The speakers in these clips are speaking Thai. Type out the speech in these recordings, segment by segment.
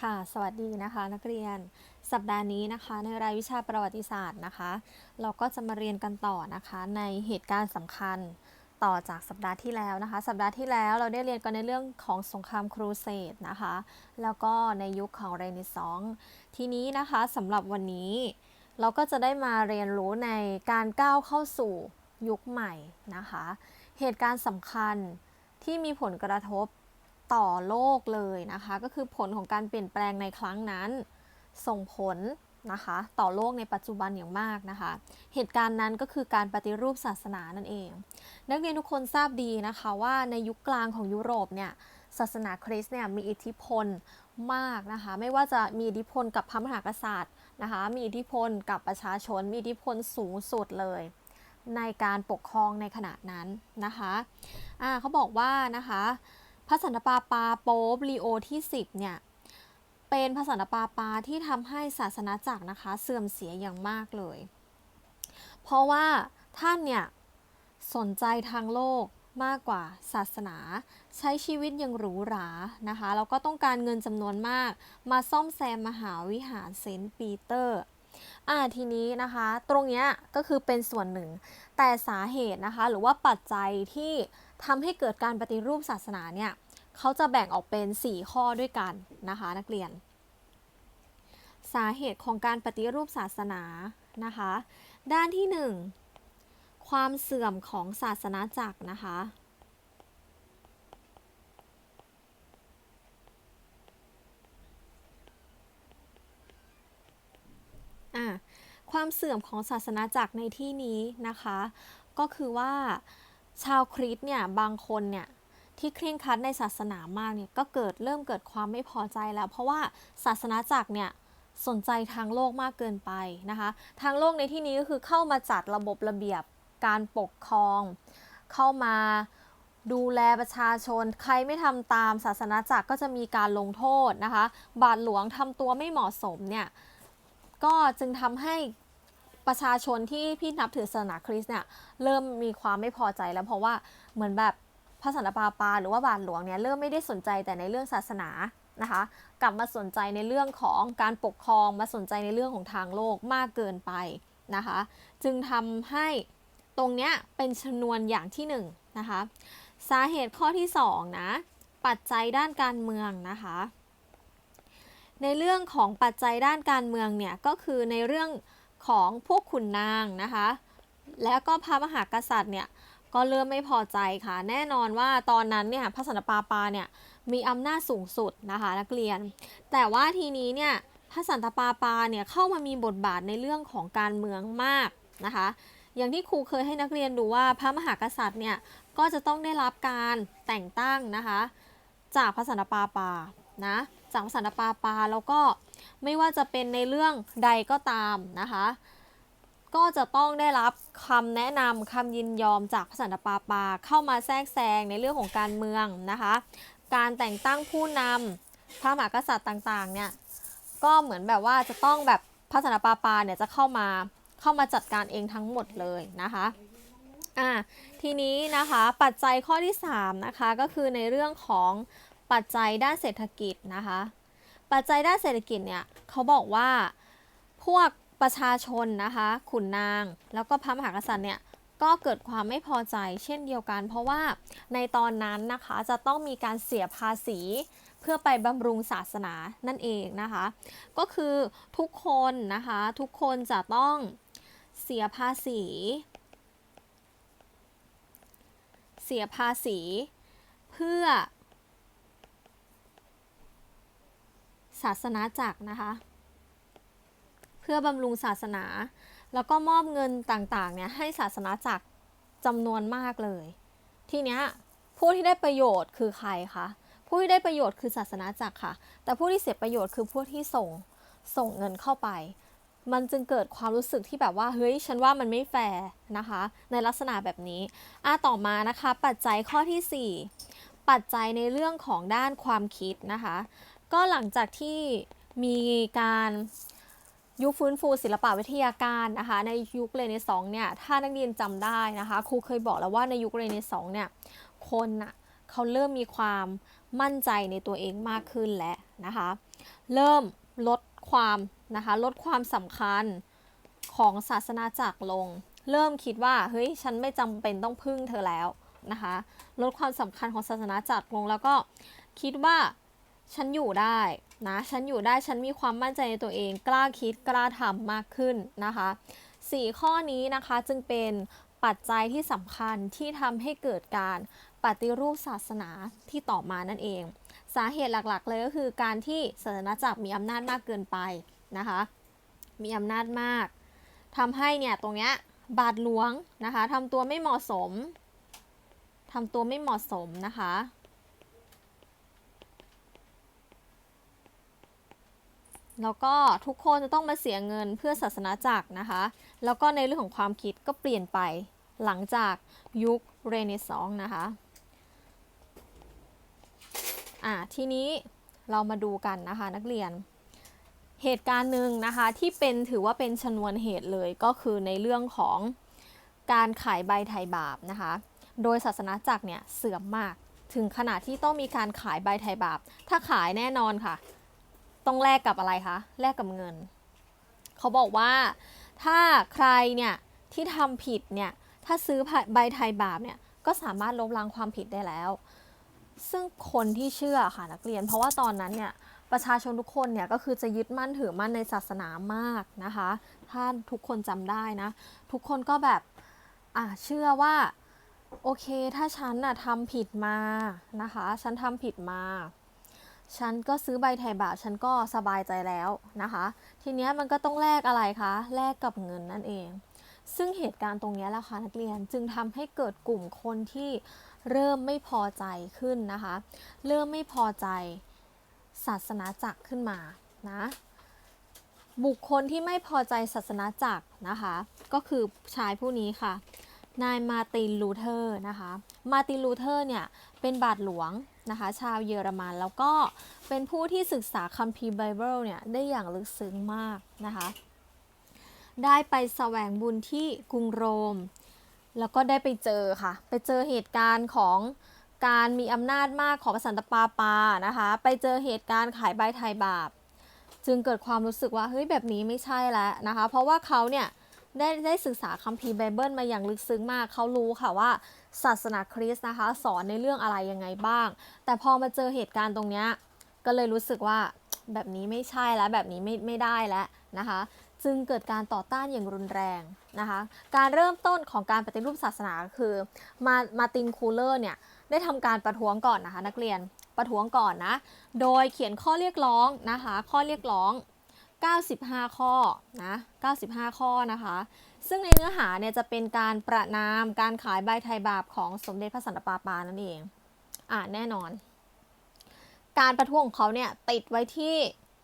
ค่ะ สวัสดีนะคะนักเรียน สัปดาห์นี้นะคะในรายวิชาประวัติศาสตร์นะคะ เราก็จะมาเรียนกันต่อนะคะในเหตุการณ์สำคัญต่อจากสัปดาห์ที่แล้วนะคะ สัปดาห์ที่แล้วเราได้เรียนกันในเรื่องของสงครามครูเสดนะคะ แล้วก็ในยุคของเรเนซองส์ทีนี้นะคะสำหรับวันนี้ เราก็จะได้มาเรียนรู้ในการก้าวเข้าสู่ยุคใหม่นะคะ เหตุการณ์สำคัญที่มีผลกระทบ ต่อโลกเลยนะคะ ก็คือผลของการเปลี่ยนแปลงในครั้งนั้น ส่งผลนะคะต่อโลกในปัจจุบันอย่างมากนะคะ เหตุการณ์นั้นก็คือการปฏิรูปศาสนานั่นเอง นักเรียนทุกคนทราบดีนะคะว่าในยุคกลางของยุโรปเนี่ยศาสนาคริสต์เนี่ยมีอิทธิพลมากนะคะไม่ว่าจะมีอิทธิพลกับพระมหากษัตริย์นะคะมีอิทธิพลกับประชาชน มีอิทธิพลสูงสุดเลย ในการปกครองในขณะนั้นนะคะอ่าเขาบอกว่านะคะ พระสันตะปาปาโป๊ปลีโอที่ 10 เนี่ย เป็นพระสันตะปาปาที่ทำให้ศาสนาจักรนะคะเสื่อมเสียอย่างมากเลย เพราะว่าท่านเนี่ย สนใจทางโลกมากกว่าศาสนา ใช้ชีวิตอย่างหรูหรานะคะแล้วก็ต้องการเงินจำนวนมาก มาซ่อมแซมมหาวิหารเซนต์ปีเตอร์อ่าทีนี้นะคะตรงเนี้ยก็คือเป็นส่วนหนึ่ง แต่สาเหตุนะคะ หรือว่าปัจจัยที่ทำให้เกิดการปฏิรูปศาสนาเนี่ย เขาจะแบ่งออกเป็น 4 ข้อด้วยกันนะคะนักเรียน สาเหตุของการปฏิรูปศาสนานะคะ ด้านที่ 1 ความเสื่อมของศาสนาจักรนะคะอะความเสื่อมของศาสนาจักรในที่นี้นะคะ ก็คือว่าชาวคริสต์เนี่ยบางคนเนี่ย ที่เคร่งครัดในศาสนามากเนี่ยก็เกิดเริ่มเกิดความไม่พอใจแล้ว เพราะว่าศาสนาจักรเนี่ยสนใจทางโลกมากเกินไปนะคะ ทางโลกในที่นี้ก็คือเข้ามาจัดระบบระเบียบการปกครอง เข้ามาดูแลประชาชน ใครไม่ทำตามศาสนาจักรก็จะมีการลงโทษนะคะ บาทหลวงทำตัวไม่เหมาะสมเนี่ยก็จึงทำให้ประชาชนที่พี่นับถือศาสนาคริสต์เนี่ยเริ่มมีความไม่พอใจแล้วเพราะว่าเหมือนแบบ พระสันตะปาปาหรือว่าบาทหลวงเนี่ยเริ่มไม่ได้สนใจแต่ในเรื่องศาสนานะคะกลับมาสนใจในเรื่องของการปกครองมาสนใจในเรื่องของทางโลกมากเกินไปนะคะ จึงทำให้ตรงเนี้ยเป็นชนวนอย่างที่1นนะคะสาเหตุข้อที่2นะปัจจัยด้านการเมืองนะคะ ในเรื่องของปัจจัยด้านการเมืองเนี่ยก็คือในเรื่องของพวกขุนนางนะคะ แล้วก็พระมหากษัตริย์เนี่ย ก็เริ่มไม่พอใจค่ะ แน่นอนว่าตอนนั้นเนี่ยพระสันตะปาปาเนี่ยมีอำนาจสูงสุดนะคะนักเรียน แต่ว่าทีนี้เนี่ยพระสันตะปาปาเนี่ยเข้ามามีบทบาทในเรื่องของการเมืองมากนะคะ อย่างที่ครูเคยให้นักเรียนดูว่าพระมหากษัตริย์เนี่ยก็จะต้องได้รับการแต่งตั้งนะคะ จากพระสันตะปาปานะจากพระสันตะปาปาแล้วก็ไม่ว่าจะเป็นในเรื่องใดก็ตามนะคะ ก็จะต้องได้รับคำแนะนำคำยินยอมจากพระสันตะปาปาเข้ามาแทรกแซงในเรื่องของการเมืองนะคะ การแต่งตั้งผู้นำพระมหากษัตริย์ต่างๆเนี่ยก็เหมือนแบบว่าจะต้องแบบพระสันตะปาปาเนี่ยจะเข้ามาเข้ามาจัดการเองทั้งหมดเลยนะคะอ่าทีนี้นะคะปัจจัยข้อที่3นะคะก็คือในเรื่องของปัจจัยด้านเศรษฐกิจนะคะ ปัจจัยด้านเศรษฐกิจเนี่ยเขาบอกว่าพวก ประชาชนนะคะ ขุนนาง แล้วก็พระมหากษัตริย์เนี่ยก็เกิดความไม่พอใจเช่นเดียวกัน เพราะว่าในตอนนั้นนะคะจะต้องมีการเสียภาษี เพื่อไปบำรุงศาสนานั่นเองนะคะ ก็คือทุกคนนะคะทุกคนจะต้องเสียภาษี เสียภาษี เพื่อ ศาสนาจักรนะคะ พื่อบำรุงศาสนา แล้วก็มอบเงินต่างๆเนี่ยให้ศาสนาจักรจำนวนมากเลย ทีเนี้ยผู้ที่ได้ประโยชน์คือใครคะผู้ที่ได้ประโยชน์คือศาสนาจักรค่ะ แต่ผู้ที่เสียประโยชน์คือผู้ที่ส่งส่งเงินเข้าไป มันจึงเกิดความรู้สึกที่แบบว่าเฮ้ยฉันว่ามันไม่แฟร์นะคะ ในลักษณะแบบนี้อะต่อมานะคะ ปัจจัยข้อที่ 4 ปัจจัยในเรื่องของด้านความคิดนะคะ ก็หลังจากที่มีการ ยุคฟื้นฟูศิลปะวิทยาการนะคะ ในยุคเรเนซองส์เนี่ยถ้านักเรียนจำได้นะคะครูเคยบอกแล้วว่าในยุคเรเนซองส์เนี่ยคนน่ะเขาเริ่มมีความมั่นใจในตัวเองมากขึ้นแล้วนะคะ เริ่มลดความนะคะลดความสำคัญของศาสนาจักรลง เริ่มคิดว่าเฮ้ยฉันไม่จำเป็นต้องพึ่งเธอแล้วนะคะ ลดความสำคัญของศาสนาจักรลงแล้วก็คิดว่า ฉันอยู่ได้นะ ฉันอยู่ได้ ฉันมีความมั่นใจในตัวเอง กล้าคิดกล้าทำมากขึ้นนะคะสี่ข้อนี้นะคะจึงเป็นปัจจัยที่สำคัญที่ทำให้เกิดการปฏิรูปศาสนาที่ต่อมานั่นเอง สาเหตุหลักๆ เลยก็คือการที่ศาสนาจักรมีอำนาจมากเกินไปนะคะ มีอำนาจมากทำให้เนี่ยตรงเนี้ยบาทหลวงนะคะทำตัวไม่เหมาะสมทำตัวไม่เหมาะสมนะคะ แล้วก็ทุกคนจะต้องมาเสียเงินเพื่อศาสนาจักรนะคะ แล้วก็ในเรื่องของความคิดก็เปลี่ยนไปหลังจากยุคเรเนซองส์นะคะอะทีนี้เรามาดูกันนะคะนักเรียน เหตุการณ์หนึ่งนะคะที่เป็นถือว่าเป็นชนวนเหตุเลยก็คือในเรื่องของการขายใบไทยบาปนะคะ โดยศาสนาจักรเนี่ยเสื่อมมาก ถึงขนาดที่ต้องมีการขายใบไทยบาป ถ้าขายแน่นอนค่ะ ต้องแลกกับอะไรคะ แลกกับเงิน เขาบอกว่าถ้าใครเนี่ยที่ทำผิดเนี่ยถ้าซื้อใบไทยบาปเนี่ยก็สามารถลบล้างความผิดได้แล้ว ซึ่งคนที่เชื่อค่ะนักเรียน เพราะว่าตอนนั้นเนี่ยประชาชนทุกคนเนี่ยก็คือจะยึดมั่นถือมั่นในศาสนามากนะคะ ถ้าทุกคนจำได้นะ ทุกคนก็แบบอะเชื่อว่า โอเคถ้าฉันน่ะทำผิดมานะคะ ฉันทำผิดมา ฉันก็ซื้อใบไทยบาปฉันก็สบายใจแล้วนะคะ ทีเนี้ยมันก็ต้องแลกอะไรคะ แลกกับเงินนั่นเอง ซึ่งเหตุการณ์ตรงนี้แหละค่ะนักเรียนจึงทำให้เกิดกลุ่มคนที่เริ่มไม่พอใจขึ้นนะคะ เริ่มไม่พอใจศาสนาจักรขึ้นมานะบุคคลที่ไม่พอใจศาสนาจักรนะคะ ก็คือชายผู้นี้ค่ะ นายมาตินลูเทอร์นะคะ มาตินลูเทอร์เนี่ยเป็นบาทหลวง นะคะ ชาวเยอรมัน แล้วก็เป็นผู้ที่ศึกษาคัมภีร์ไบเบิลเนี่ย ได้อย่างลึกซึ้งมากนะคะ ได้ไปแสวงบุญที่กรุงโรม แล้วก็ได้ไปเจอค่ะ ไปเจอเหตุการณ์ของการมีอำนาจมากของพระสันตะปาปานะคะ ไปเจอเหตุการณ์ขายใบไทยบาป จึงเกิดความรู้สึกว่าเฮ้ยแบบนี้ไม่ใช่แล้วนะคะ เพราะว่าเขาเนี่ย ได้ได้ศึกษาคัมภีร์ไบเบิลมาอย่างลึกซึ้งมาก เขารู้ค่ะว่าศาสนาคริสต์นะคะ สอนในเรื่องอะไรยังไงบ้าง แต่พอมาเจอเหตุการณ์ตรงเนี้ยก็เลยรู้สึกว่าแบบนี้ไม่ใช่แล้วแบบนี้ไม่ไม่ได้แล้วนะคะ จึงเกิดการต่อต้านอย่างรุนแรงนะคะ การเริ่มต้นของการปฏิรูปศาสนาคือมามาตินคูลเลอร์เนี่ยได้ทำการประท้วงก่อนนะคะ นักเรียนประท้วงก่อนนะ โดยเขียนข้อเรียกร้องนะคะ ข้อเรียกร้อง 95 ข้อนะ95 ข้อนะคะ ซึ่งในเนื้อหาเนี่ยจะเป็นการประนามการขายใบไทยบาปของสมเด็จพระสันตะปาปานั่นเองอ่าแน่นอน การประท้วงของเขาเนี่ยติดไว้ที่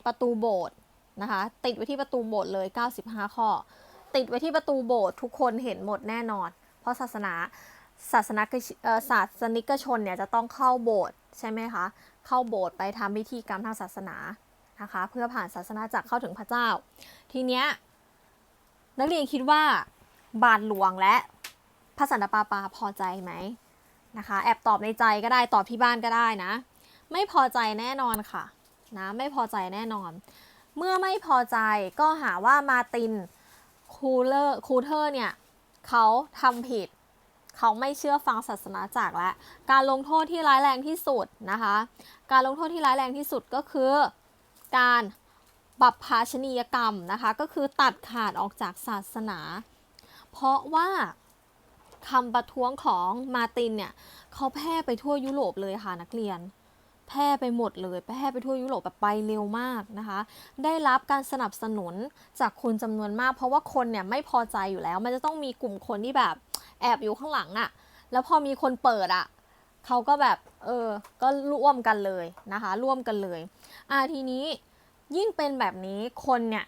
ประตูโบสถ์นะคะ ติดไว้ที่ประตูโบสถ์เลย 95 ข้อ ติดไว้ที่ประตูโบสถ์ทุกคนเห็นหมดแน่นอน เพราะศาสนาศาสนาศาสนิกชนเนี่ยจะต้องเข้าโบสถ์ใช่ไหมคะ เข้าโบสถ์ไปทำพิธีกรรมทางศาสนา นะคะ เพื่อผ่านศาสนาจักรเข้าถึงพระเจ้า ทีเนี้ยนักเรียนคิดว่าบาทหลวงและพระสันตะปาปาพอใจไหมนะคะ แอบตอบในใจก็ได้ตอบที่บ้านก็ได้นะ ไม่พอใจแน่นอนค่ะนะไม่พอใจแน่นอน เมื่อไม่พอใจก็หาว่ามาตินคูเลอร์คูเทอร์เนี่ยเขาทำผิด เขาไม่เชื่อฟังศาสนาจักรและ การลงโทษที่ร้ายแรงที่สุดนะคะ การลงโทษที่ร้ายแรงที่สุดก็คือ การบัพพาชนียกรรมนะคะ ก็คือตัดขาดออกจากศาสนา เพราะว่าคำประท้วงของมาตินเนี่ยเขาแพร่ไปทั่วยุโรปเลยค่ะนักเรียน แพร่ไปหมดเลยแพร่ไปทั่วยุโรปแบบไปเร็วมากนะคะ ได้รับการสนับสนุนจากคนจำนวนมาก เพราะว่าคนเนี่ยไม่พอใจอยู่แล้ว มันจะต้องมีกลุ่มคนที่แบบแอบอยู่ข้างหลังอะ่ะ แล้วพอมีคนเปิดอะ่ะ เขาก็แบบเออก็ร่วมกันเลยนะคะ ร่วมกันเลยอ่าทีนี้ยิ่งเป็นแบบนี้คนเนี่ย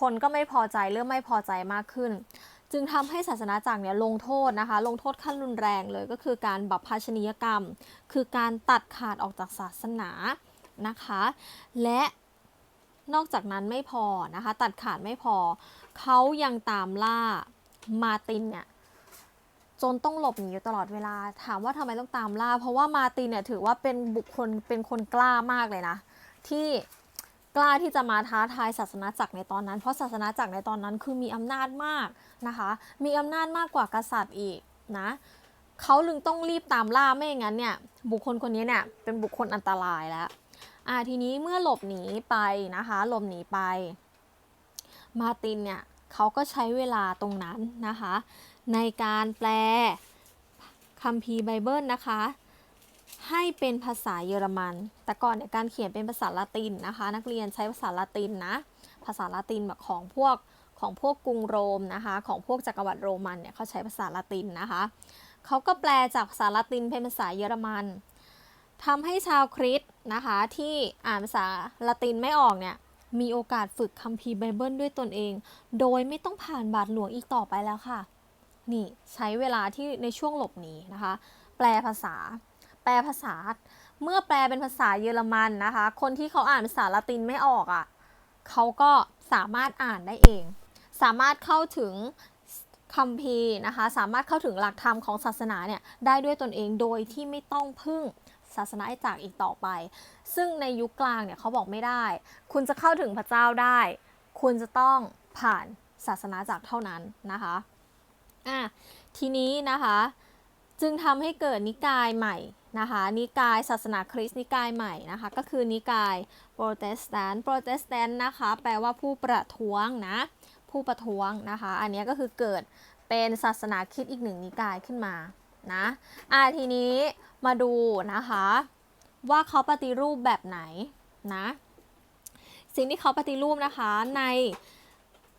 คนก็ไม่พอใจเริ่มไม่พอใจมากขึ้น จึงทำให้ศาสนาจักรเนี่ยลงโทษนะคะ ลงโทษขั้นรุนแรงเลยก็คือการบัพพาชนียกรรม คือการตัดขาดออกจากศาสนานะคะ และนอกจากนั้นไม่พอนะคะ ตัดขาดไม่พอ เขายังตามล่ามาตินเนี่ย จนต้องหลบหนีอยู่ตลอดเวลา ถามว่าทำไมต้องตามล่า เพราะว่ามาตินเนี่ยถือว่าเป็นบุคคลเป็นคนกล้ามากเลยนะ ที่กล้าที่จะมาท้าทายศาสนาจักรในตอนนั้น เพราะศาสนาจักรในตอนนั้นคือมีอำนาจมากนะคะ มีอำนาจมากกว่ากษัตริย์อีกนะเขาลึงต้องรีบตามล่าไม่อย่างนั้นเนี่ยบุคคลคนนี้เนี่ยเป็นบุคคลอันตรายแล้วอ่าทีนี้เมื่อหลบหนีไปนะคะหลบหนีไป มาตินเนี่ยเขาก็ใช้เวลาตรงนั้นนะคะ ในการแปลคัมภีร์ไบเบิลนะคะ ให้เป็นภาษาเยอรมัน แต่ก่อนเนี่ยการเขียนเป็นภาษาละตินนะคะ นักเรียนใช้ภาษาละตินนะ ภาษาละตินแบบของพวกของพวกกรุงโรมนะคะ ของพวกจักรวรรดิโรมันเนี่ยเขาใช้ภาษาละตินนะคะเขาก็แปลจากภาษาละตินเป็นภาษาเยอรมันทำให้ชาวคริสต์นะคะที่อ่านภาษาละตินไม่ออกเนี่ยมีโอกาสฝึกคัมภีร์ไบเบิลด้วยตนเอง โดยไม่ต้องผ่านบาทหลวงอีกต่อไปแล้วค่ะ นี่ใช้เวลาที่ในช่วงหลบหนีนะคะ แปลภาษา แปลภาษา เมื่อแปลเป็นภาษาเยอรมันนะคะ คนที่เขาอ่านภาษาละตินไม่ออกอะ่ะเขาก็สามารถอ่านได้เอง สามารถเข้าถึงคัมภีนะคะ สามารถเข้าถึงหลักธรรมของศาสนาเนี่ยได้ด้วยตนเองโดยที่ไม่ต้องพึ่งศาสนาจากรอีกต่อไป ซึ่งในยุคกลางเนี่ยเขาบอกไม่ได้ คุณจะเข้าถึงพระเจ้าได้ คุณจะต้องผ่านศาสนาจากรเท่านั้นนะคะ อะทีนี้นะคะ จึงทำให้เกิดนิกายใหม่นะคะนิกายศาสนาคริสต์นิกายใหม่นะคะก็คือนิกายโปรเตสแตนต์โปรเตสแตนต์นะคะแปลว่าผู้ประท้วงนะผู้ประท้วงนะคะ อันนี้ก็คือเกิดเป็นศาสนาคริดอีกหนึ่งนิกายขึ้นมานะอะทีนี้มาดูนะคะ ว่าเขาปฏิรูปแบบไหนนะสิ่งที่เขาปฏิรูปนะคะใน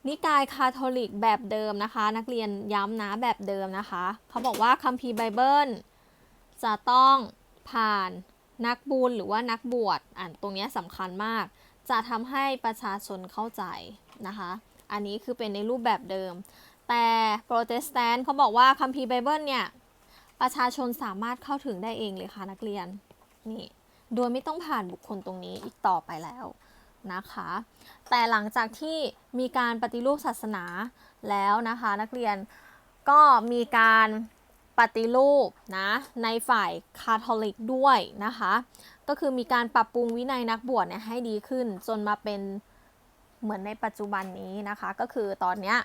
นิกายคาทอลิกแบบเดิมนะคะ นักเรียนย้ำนะแบบเดิมนะคะ เขาบอกว่าคัมภีร์ไบเบิลจะต้องผ่านนักบุญหรือว่านักบวชอ่านตรงนี้สำคัญมาก จะทำให้ประชาชนเข้าใจนะคะ อันนี้คือเป็นในรูปแบบเดิม แต่โปรเตสแตนต์เขาบอกว่าคัมภีร์ไบเบิลเนี่ย ประชาชนสามารถเข้าถึงได้เองเลยค่ะนักเรียนนี่โดยไม่ต้องผ่านบุคคลตรงนี้อีกต่อไปแล้ว นะคะ แต่หลังจากที่มีการปฏิรูปศาสนาแล้วนะคะ นักเรียนก็มีการปฏิรูปนะในฝ่ายคาทอลิกด้วยนะคะ ก็คือมีการปรับปรุงวินัยนักบวชเนี่ยให้ดีขึ้น จนมาเป็นเหมือนในปัจจุบันนี้นะคะ ก็คือตอนเนี้ย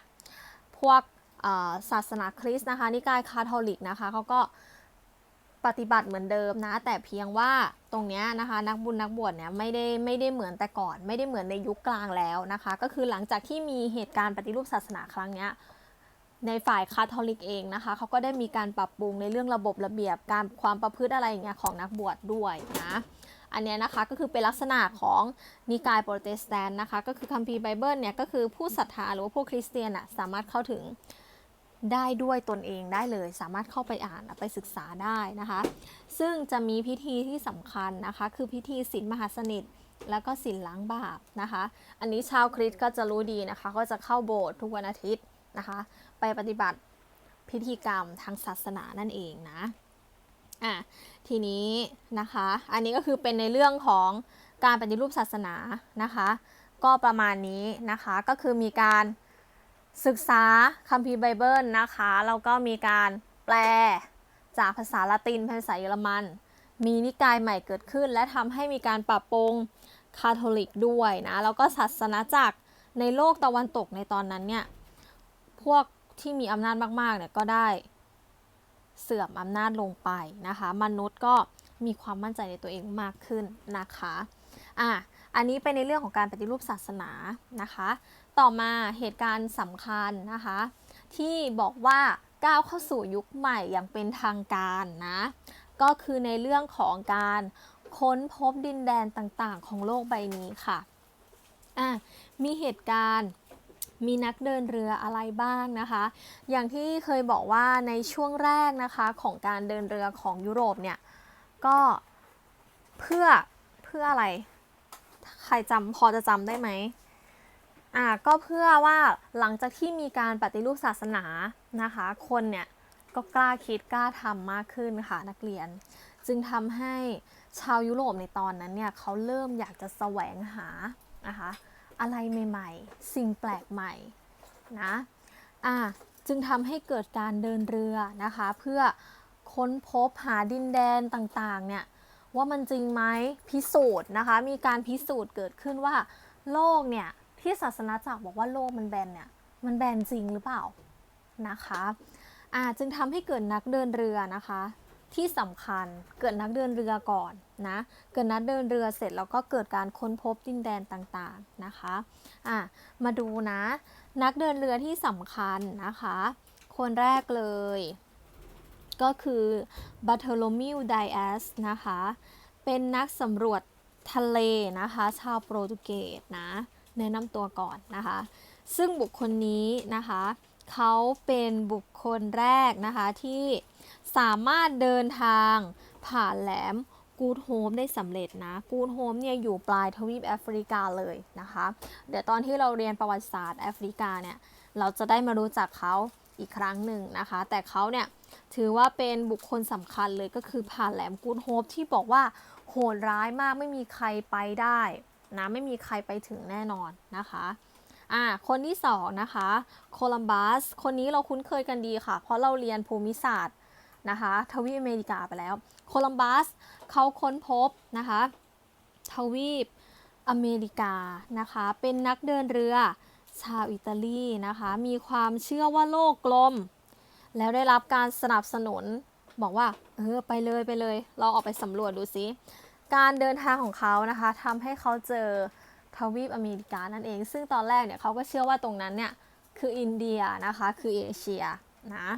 พวกศาสนาคริสต์นะคะนิกายคาทอลิกนะคะเขาก็ ปฏิบัติเหมือนเดิมนะ แต่เพียงว่าตรงนี้นะคะ นักบุญนักบวชเนี่ยไม่ได้ไม่ได้เหมือนแต่ก่อน ไม่ได้เหมือนในยุคกลางแล้วนะคะ ก็คือหลังจากที่มีเหตุการณ์ปฏิรูปศาสนาครั้งเนี้ยในฝ่ายคาทอลิกเองนะคะเขาก็ได้มีการปรับปรุงในเรื่องระบบระเบียบการความประพฤติอะไรอย่างเงี้ยของนักบวชดด้วยนะอันเนี้ยนะคะก็คือเป็นลักษณะของนิกายโปรเตสแตนต์นะคะ ก็คือคัมภีร์ไบเบิลเนี่ยก็คือผู้ศรัทธาหรือว่าผู้คริสเตียนอะสามารถเข้าถึง ได้ด้วยตนเองได้เลย สามารถเข้าไปอ่านไปศึกษาได้นะคะ ซึ่งจะมีพิธีที่สำคัญนะคะ คือพิธีศีลมหาสนิทแล้วก็ศีลล้างบาปนะคะ อันนี้ชาวคริสต์ก็จะรู้ดีนะคะ ก็จะเข้าโบสถ์ทุกวันอาทิตย์นะคะ ไปปฏิบัติพิธีกรรมทางศาสนานั่นเองนะอะทีนี้นะคะ อันนี้ก็คือเป็นในเรื่องของการปฏิรูปศาสนานะคะ ก็ประมาณนี้นะคะ ก็คือมีการ ศึกษาคัมภีร์ไบเบิลนะคะแล้วก็มีการแปลจากภาษาละตินเป็นภาษาเยอรมัน มีนิกายใหม่เกิดขึ้น และทำให้มีการปรับปรุงคาทอลิกด้วยนะแล้วก็ศาสนาจักรในโลกตะวันตกในตอนนั้นเนี่ยพวกที่มีอำนาจมากๆเนี่ยก็ได้เสื่อมอำนาจลงไปนะคะ มนุษย์ก็มีความมั่นใจในตัวเองมากขึ้นนะคะอะอันนี้เป็นในเรื่องของการปฏิรูปศาสนานะคะ ต่อมาเหตุการณ์สำคัญนะคะ ที่บอกว่าก้าวเข้าสู่ยุคใหม่อย่างเป็นทางการนะ ก็คือในเรื่องของการค้นพบดินแดนต่างๆ ของโลกใบนี้ค่ะอะ มีเหตุการณ์มีนักเดินเรืออะไรบ้างนะคะ อย่างที่เคยบอกว่าในช่วงแรกนะคะของการเดินเรือของยุโรปเนี่ย ก็เพื่อเพื่ออะไร ใครจำพอจะจำได้ไหม อ่าก็เพื่อว่าหลังจากที่มีการปฏิรูปศาสนานะคะ คนเนี่ยก็กล้าคิดกล้าทำมากขึ้นค่ะนักเรียน จึงทำให้ชาวยุโรปในตอนนั้นเนี่ยเขาเริ่มอยากจะแสวงหานะคะอะไรใหม่ๆ สิ่งแปลกใหม่นะอะจึงทำให้เกิดการเดินเรือนะคะ เพื่อค้นพบหาดินแดนต่างๆเนี่ยว่ามันจริงไหมพิสูจน์นะคะ มีการพิสูจน์เกิดขึ้นว่าโลกเนี่ย ที่ศาสนาจักรบอกว่าโลกมันแบนเนี่ย มันแบนจริงหรือเปล่านะคะอ่าจึงทำให้เกิดนักเดินเรือนะคะ ที่สำคัญเกิดนักเดินเรือก่อนนะเกิดนักเดินเรือเสร็จแล้วก็เกิดการค้นพบดินแดนต่างๆนะคะอะมาดูนะ นักเดินเรือที่สำคัญนะคะ คนแรกเลยก็คือบัตเทโลมิวไดแอสนะคะ เป็นนักสำรวจทะเลนะคะ ชาวโปรตุเกสนะ แนะนำตัวก่อนนะคะ ซึ่งบุคคลนี้นะคะเขาเป็นบุคคลแรกนะคะที่สามารถเดินทางผ่านแหลมกูดโฮมได้สำเร็จนะกูดโฮมเนี่ยอยู่ปลายทวีปแอฟริกาเลยนะคะ เดี๋ยวตอนที่เราเรียนประวัติศาสตร์แอฟริกาเนี่ยเราจะได้มารู้จักเขาอีกครั้งหนึ่งนะคะ แต่เขาเนี่ยถือว่าเป็นบุคคลสำคัญเลยก็คือผ่านแหลมกูดโฮมที่บอกว่าโหดร้ายมากไม่มีใครไปได้ นะไม่มีใครไปถึงแน่นอนนะคะอ่าคนที่สองนะคะโคลัมบัสคนนี้เราคุ้นเคยกันดีค่ะ เพราะเราเรียนภูมิศาสตร์นะคะทวีปอเมริกาไปแล้ว โคลัมบัสเขาค้นพบนะคะทวีปอเมริกานะคะ เป็นนักเดินเรือชาวอิตาลีนะคะ มีความเชื่อว่าโลกกลม แล้วได้รับการสนับสนุนบอกว่า เออ ไปเลยไปเลย เราออกไปสำรวจดูซิ การเดินทางของเขานะคะทำให้เขาเจอทวีปอเมริกานั่นเอง ซึ่งตอนแรกเนี่ยเขาก็เชื่อว่าตรงนั้นเนี่ยคืออินเดียนะคะคือเอเชียนะ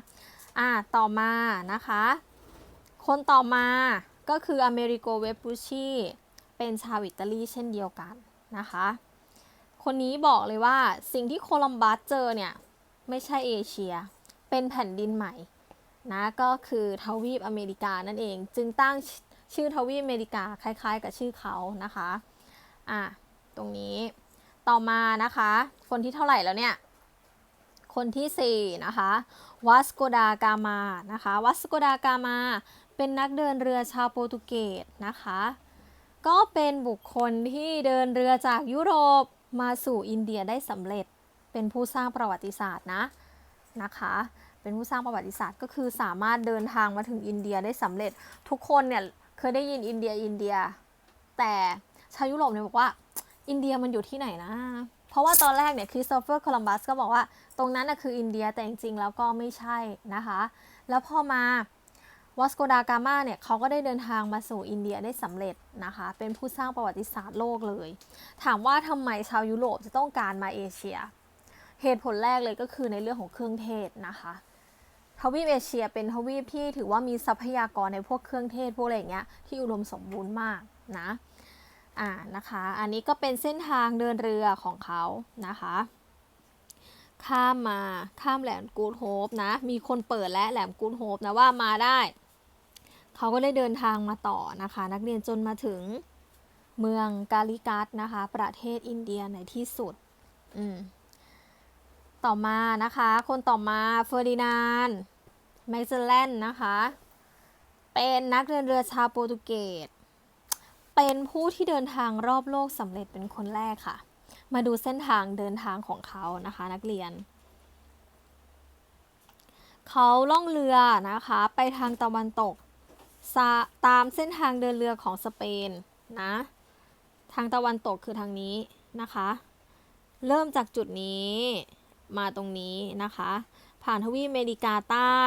อ่าต่อมานะคะ คนต่อมาก็คืออเมริโกเวปูชีเป็นชาวอิตาลีเช่นเดียวกันนะคะ คนนี้บอกเลยว่าสิ่งที่โคลัมบัสเจอเนี่ยไม่ใช่เอเชีย เป็นแผ่นดินใหม่นะก็คือทวีปอเมริกานั่นเอง จึงตั้ง ชื่อทวีปอเมริกาคล้ายๆ กับชื่อเขานะคะอะตรงนี้ต่อมานะคะ คนที่เท่าไหร่แล้วเนี่ย คนที่ 4 นะคะวัสโกดากามานะคะวัสโกดากามาเป็นนักเดินเรือชาวโปรตุเกสนะคะ ก็เป็นบุคคลที่เดินเรือจากยุโรปมาสู่อินเดียได้สำเร็จเป็นผู้สร้างประวัติศาสตร์นะนะคะเป็นผู้สร้างประวัติศาสตร์ก็คือสามารถเดินทางมาถึงอินเดียได้สำเร็จทุกคนเนี่ย เคยได้ยินอินเดียอินเดีย แต่ชาวยุโรปเนี่ยบอกว่าอินเดียมันอยู่ที่ไหนนะ เพราะว่าตอนแรกเนี่ยคริสโตเฟอร์โคลัมบัสก็บอกว่าตรงนั้นนะคืออินเดียแต่จริงๆแล้วก็ไม่ใช่นะคะ แล้วพอมาวอสโกดากามาเนี่ยเขาก็ได้เดินทางมาสู่อินเดียได้สำเร็จนะคะ เป็นผู้สร้างประวัติศาสตร์โลกเลย ถามว่าทำไมชาวยุโรปจะต้องการมาเอเชีย เหตุผลแรกเลยก็คือในเรื่องของเครื่องเทศนะคะ ทวีปเอเชียเป็นทวีปที่ถือว่ามีทรัพยากรในพวกเครื่องเทศพวกอะไรอย่างเงี้ยที่อุดมสมบูรณ์มากนะอ่านะคะ อันนี้ก็เป็นเส้นทางเดินเรือของเขานะคะ ข้ามมาข้ามแหลมกูดโฮปนะ มีคนเปิดและแหลมกูดโฮปนะว่ามาได้ เขาก็ได้เดินทางมาต่อนะคะ นักเรียนจนมาถึงเมืองกาลิกัสนะคะ ประเทศอินเดียในที่สุด อืม ต่อมานะคะ คนต่อมาเฟอร์ดินานด์แมกซลแลนนะคะ เป็นนักเดินเรือชาวโปรตุเกส เป็นผู้ที่เดินทางรอบโลกสำเร็จเป็นคนแรกค่ะ มาดูเส้นทางเดินทางของเขานะคะ นักเรียน เขาล่องเรือนะคะ ไปทางตะวันตกาตามเส้นทางเดินเรือของสเปนนะ ทางตะวันตกคือทางนี้นะคะ เริ่มจากจุดนี้ มาตรงนี้นะคะ ผ่านทวีปอเมริกาใต้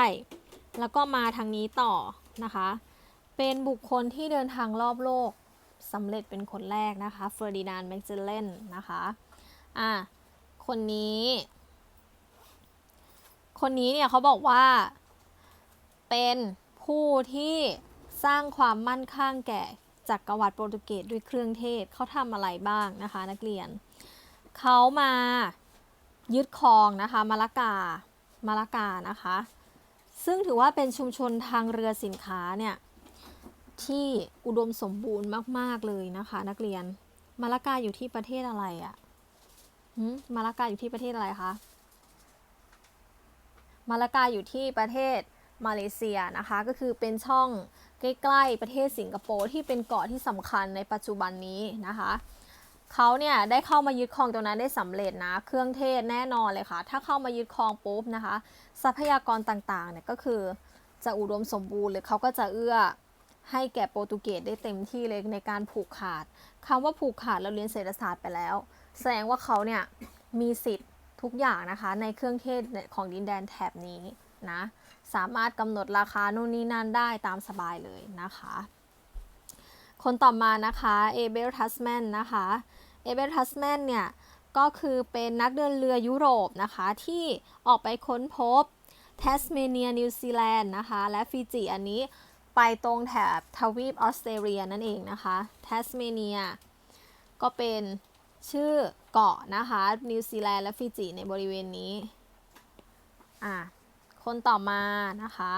แล้วก็มาทางนี้ต่อนะคะ เป็นบุคคลที่เดินทางรอบโลกสำเร็จเป็นคนแรกนะคะเฟอร์ดินานด์แมกเซเลนนะคะอะคนนี้ คนนี้เนี่ยเขาบอกว่า เป็นผู้ที่สร้างความมั่นคงแก่จักรวรรดิโปรตุเกสด้วยเครื่องเทศเขาทำอะไรบ้างนะคะ นักเรียน เขามา ยึดครองนะคะมาลากามาลากานะคะ ซึ่งถือว่าเป็นชุมชนทางเรือสินค้าเนี่ยที่อุดมสมบูรณ์มาก ๆ เลยนะคะ นักเรียนมาลากาอยู่ที่ประเทศอะไรอะ่ะมมาลากาอยู่ที่ประเทศอะไรคะมาลากาอยู่ที่ประเทศมาเลเซียนะคะ ก็คือเป็นช่องใกล้ ๆ ประเทศสิงคโปร์ที่เป็นเกาะที่สำคัญในปัจจุบันนี้นะคะ เขาเนี่ยได้เข้ามายึดครองตรงนั้นได้สำเร็จนะ เครื่องเทศแน่นอนเลยค่ะ ถ้าเข้ามายึดครองปุ๊บนะคะ ทรัพยากรต่างๆเนี่ยก็คือจะอุดมสมบูรณ์เลยเขาก็จะเอื้อให้แก่โปรตุเกสได้เต็มที่เลยในการผูกขาดคำว่าผูกขาดเราเรียนเศรษฐศาสตร์ไปแล้ว แสดงว่าเขาเนี่ยมีสิทธิ์ทุกอย่างนะคะในเครื่องเทศของดินแดนแถบนี้นะ สามารถกำหนดราคาโน่นนี่นั่นได้ตามสบายเลยนะคะ คนต่อมานะคะเอเบลทัสแมนนะคะเอเบลทัสแมนเนี่ย ก็คือเป็นนักเดินเรือยุโรปนะคะ ที่ออกไปค้นพบแทสเมเนียนิวซีแลนด์นะคะ และฟิจิอันนี้ไปตรงแถบทวีปออสเตรเลียนั่นเองนะคะแทสเมเนียก็เป็นชื่อเกาะนะคะนิวซีแลนด์และฟิจิในบริเวณนี้อะคนต่อมานะคะ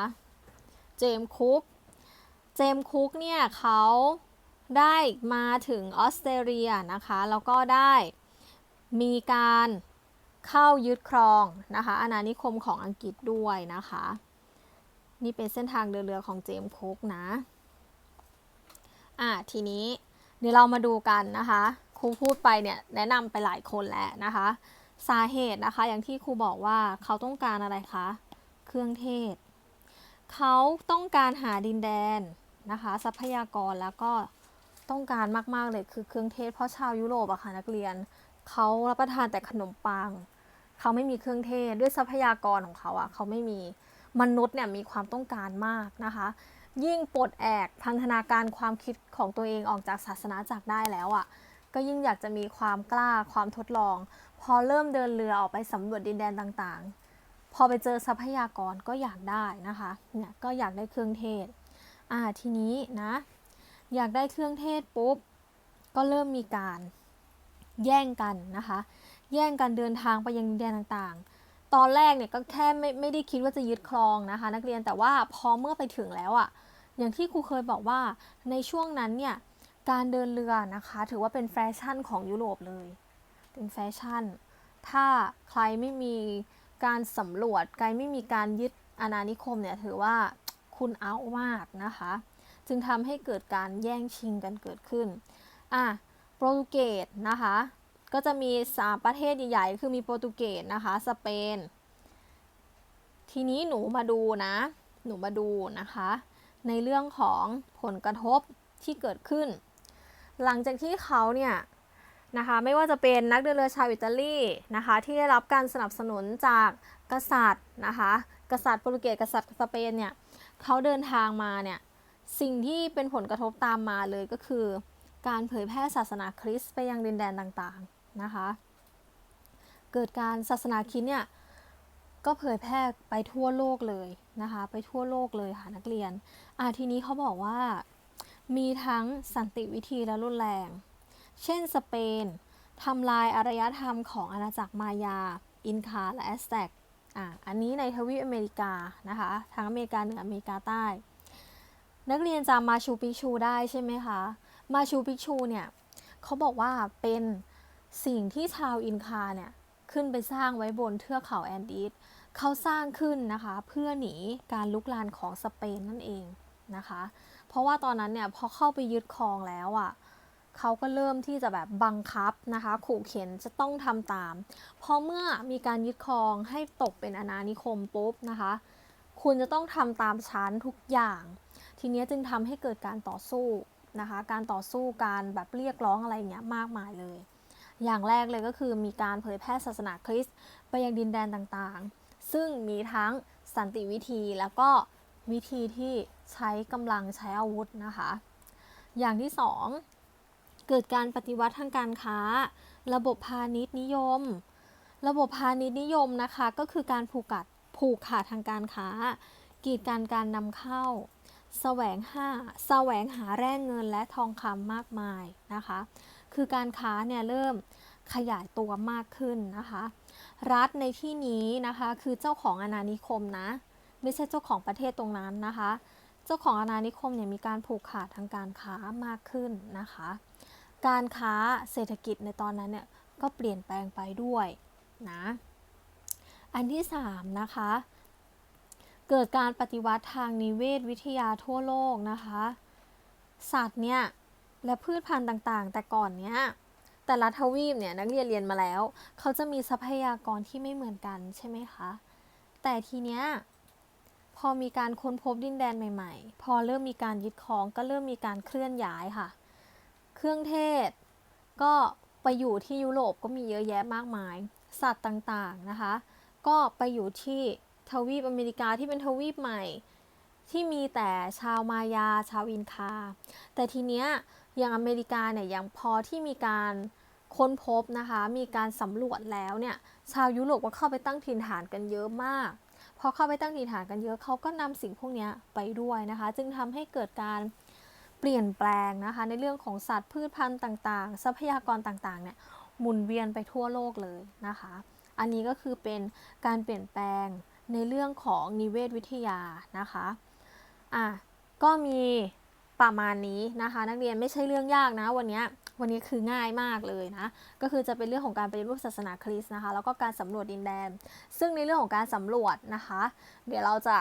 เจมคุก เจมคุกเนี่ยเขา ได้มาถึงออสเตรเลียนะคะ แล้วก็ได้มีการเข้ายึดครองนะคะอาณานิคมของอังกฤษด้วยนะคะ นี่เป็นเส้นทางเดินเรือของเจมส์คุกนะอะทีนี้เดี๋ยวเรามาดูกันนะคะครูพูดไปเนี่ยแนะนำไปหลายคนแล้วนะคะ สาเหตุนะคะอย่างที่ครูบอกว่าเขาต้องการอะไรคะเครื่องเทศ เขาต้องการหาดินแดนนะคะ ทรัพยากรแล้วก็ ต้องการมาก ๆ เลยคือเครื่องเทศ เพราะชาวยุโรปอะค่ะนักเรียนเขารับประทานแต่ขนมปังเขาไม่มีเครื่องเทศด้วยทรัพยากรของเขาอะเขาไม่มีมนุษย์เนี่ยมีความต้องการมากนะคะ ยิ่งปลดแอกพันธนาการความคิดของตัวเองออกจากศาสนาจักได้แล้วอะก็ยิ่งอยากจะมีความกล้าความทดลอง พอเริ่มเดินเรือออกไปสำรวจดินแดนต่างๆ พอไปเจอทรัพยากรก็อยากได้นะคะเนี่ยก็อยากได้เครื่องเทศอ่าทีนี้นะ อยากได้เครื่องเทศปุ๊บ ก็เริ่มมีการแย่งกันนะคะ แย่งกันเดินทางไปยังดินแดนต่างๆ ตอนแรกเนี่ยก็แค่ไม่ไม่ได้คิดว่าจะยึดครองนะคะ นักเรียนแต่ว่าพอเมื่อไปถึงแล้วอะ่ะ อย่างที่ครูเคยบอกว่าในช่วงนั้นเนี่ยการเดินเรือนะคะ ถือว่าเป็นแฟชั่นของยุโรปเลย เป็นแฟชั่น ถ้าใครไม่มีการสำรวจใครไม่มีการยึดอาณานิคมเนี่ยถือว่าคุณเอามากนะคะ จึงทำให้เกิดการแย่งชิงกันเกิดขึ้น อะ โปรตุเกสนะคะ ก็จะมี 3 ประเทศใหญ่ๆ คือมีโปรตุเกสนะคะ สเปน ทีนี้หนูมาดูนะ หนูมาดูนะคะ ในเรื่องของผลกระทบที่เกิดขึ้น หลังจากที่เขาเนี่ยนะคะไม่ว่าจะเป็นนักเดินเรือชาวอิตาลีนะคะที่ได้รับการสนับสนุนจากกษัตริย์นะคะกษัตริย์โปรตุเกสกษัตริย์สเปนเนี่ยเขาเดินทางมาเนี่ย สิ่งที่เป็นผลกระทบตามมาเลยก็คือ การเผยแพร่ศาสนาคริสต์ไปยังดินแดนต่างๆนะคะ เกิดการศาสนาคริสต์เนี่ยก็เผยแพร่ไปทั่วโลกเลยนะคะ ไปทั่วโลกเลยค่ะนักเรียนอ่าทีนี้เขาบอกว่ามีทั้งสันติวิธีและรุนแรง เช่นสเปนทำลายอารยธรรมของอาณาจักรมายา อินคา และแอสแต็กอะอันนี้ในทวีปอเมริกานะคะ ทั้งอเมริกาเหนืออเมริกาใต้ นักเรียนจำมาชูปิกชูได้ใช่ไหมคะ มาชูปิกชูเนี่ยเขาบอกว่าเป็นสิ่งที่ชาวอินคาเนี่ยขึ้นไปสร้างไว้บนเทือกเขาแอนดีสเขาสร้างขึ้นนะคะ เพื่อหนีการลุกลานของสเปนนั่นเองนะคะ เพราะว่าตอนนั้นเนี่ยพอเข้าไปยึดครองแล้วอะ่ะเขาก็เริ่มที่จะแบบบังคับนะคะ ขู่เข็นจะต้องทำตาม พอเมื่อมีการยึดครองให้ตกเป็นอาณานิคมปุ๊บนะคะ คุณจะต้องทำตามชั้นทุกอย่าง ทีนี้จึงทำให้เกิดการต่อสู้นะคะ การต่อสู้การแบบเรียกร้องอะไรเงี้ยมากมายเลย อย่างแรกเลยก็คือมีการเผยแพร่ศาสนาคริสต์ไปยังดินแดนต่างๆ ซึ่งมีทั้งสันติวิธีแล้วก็วิธีที่ใช้กำลังใช้อาวุธนะคะ อย่างที่สองเกิดการปฏิวัติทางการค้า ระบบพาณิชย์นิยม ระบบพาณิชย์นิยมนะคะ ก็คือการผูกกัดผูกขาดทางการค้า กีดการการนำเข้า แสวงหาแสวงหาแร่เงินและทองคำมากมายนะคะ คือการค้าเนี่ยเริ่มขยายตัวมากขึ้นนะคะ รัฐในที่นี้นะคะคือเจ้าของอาณานิคมนะ ไม่ใช่เจ้าของประเทศตรงนั้นนะคะ เจ้าของอาณานิคมเนี่ยมีการผูกขาดทางการค้ามากขึ้นนะคะ การค้าเศรษฐกิจในตอนนั้นเนี่ยก็เปลี่ยนแปลงไปด้วยนะ อันที่3นะคะ เกิดการปฏิวัติทางนิเวศวิทยาทั่วโลกนะคะ สัตว์เนี่ยและพืชพันธุ์ต่างๆ แต่ก่อนเนี้ยแตแต่ละทวีปเนี่ยนักเรียนเรียนมาแล้ว เขาจะมีทรัพยากรที่ไม่เหมือนกันใช่ไหมคะ แต่ทีเนี้ยพอมีการค้นพบดินแดนใหม่ ๆ พอเริ่มมีการยึดครองก็เริ่มมีการเคลื่อนย้ายค่ะ เครื่องเทศก็ไปอยู่ที่ยุโรปก็มีเยอะแยะมากมาย สัตว์ต่างๆนะคะ ก็ไปอยู่ที่ ทวีปอเมริกาที่เป็นทวีปใหม่ ที่มีแต่ชาวมายาชาวอินคา แต่ทีเนี้ยอย่างอเมริกาเนี่ยย่างพอที่มีการค้นพบนะคะ มีการสำรวจแล้วเนี่ย ชาวยุโรปก็เข้าไปตั้งถิ่นฐานกันเยอะมาก พอเข้าไปตั้งถิ่นฐานกันเยอะเขาก็นำสิ่งพวกนี้ไปด้วยนะคะ จึงทำให้เกิดการเปลี่ยนแปลงนะคะ ในเรื่องของสัตว์พืชพันธุ์ต่างๆ ทรัพยากรต่างๆเนี่ยหมุนเวียนไปทั่วโลกเลยนะคะ อันนี้ก็คือเป็นการเปลี่ยนแปลง ในเรื่องของนิเวศวิทยานะคะอะก็มีประมาณนี้นะคะ นักเรียนไม่ใช่เรื่องยากนะวันนี้วันนี้คือง่ายมากเลยนะ ก็คือจะเป็นเรื่องของการปฏิรูปศาสนาคริสต์นะคะ แล้วก็การสำรวจดินแดน ซึ่งในเรื่องของการสำรวจนะคะ เดี๋ยวเราจะ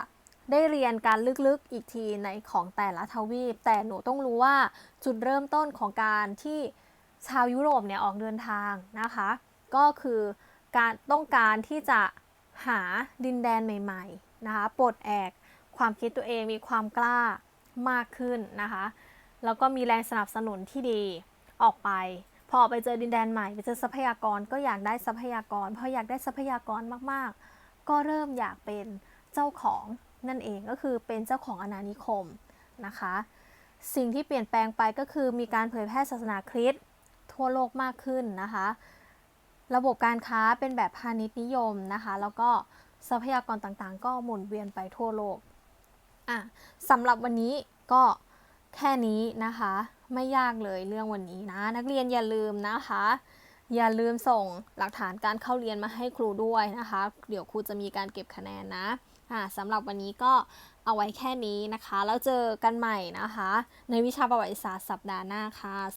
ได้เรียนการลึกๆอีกทีในของแต่ละทวีป แต่หนูต้องรู้ว่าจุดเริ่มต้นของการที่ชาวยุโรปเนี่ยออกเดินทางนะคะ ก็คือการต้องการที่จะ หาดินแดนใหม่ๆนะคะปลดแอกความคิดตัวเองมีความกล้ามากขึ้นนะคะแล้วก็มีแรงสนับสนุนที่ดีออกไป พอไปเจอดินแดนใหม่ไปเจอทรัพยากรก็อยากได้ทรัพยากร พออยากได้ทรัพยากรมากๆ ก็เริ่มอยากเป็นเจ้าของนั่นเองก็คือเป็นเจ้าของอาณานิคมนะคะ สิ่งที่เปลี่ยนแปลงไปก็คือมีการเผยแพร่ศาสนาคริสต์ทั่วโลกมากขึ้นนะคะ ระบบการค้าเป็นแบบพาณิชย์นิยมนะคะ แล้วก็ทรัพยากรต่างๆ ก็หมุนเวียนไปทั่วโลกอะสำหรับวันนี้ก็แค่นี้นะคะ ไม่ยากเลยเรื่องวันนี้นะ นักเรียนอย่าลืมนะคะ อย่าลืมส่งหลักฐานการเข้าเรียนมาให้ครูด้วยนะคะ เดี๋ยวครูจะมีการเก็บคะแนนนะอะสำหรับวันนี้ก็เอาไว้แค่นี้นะคะ แล้วเจอกันใหม่นะคะ ในวิชาประวัติศาสตร์สัปดาห์หน้าค่ะ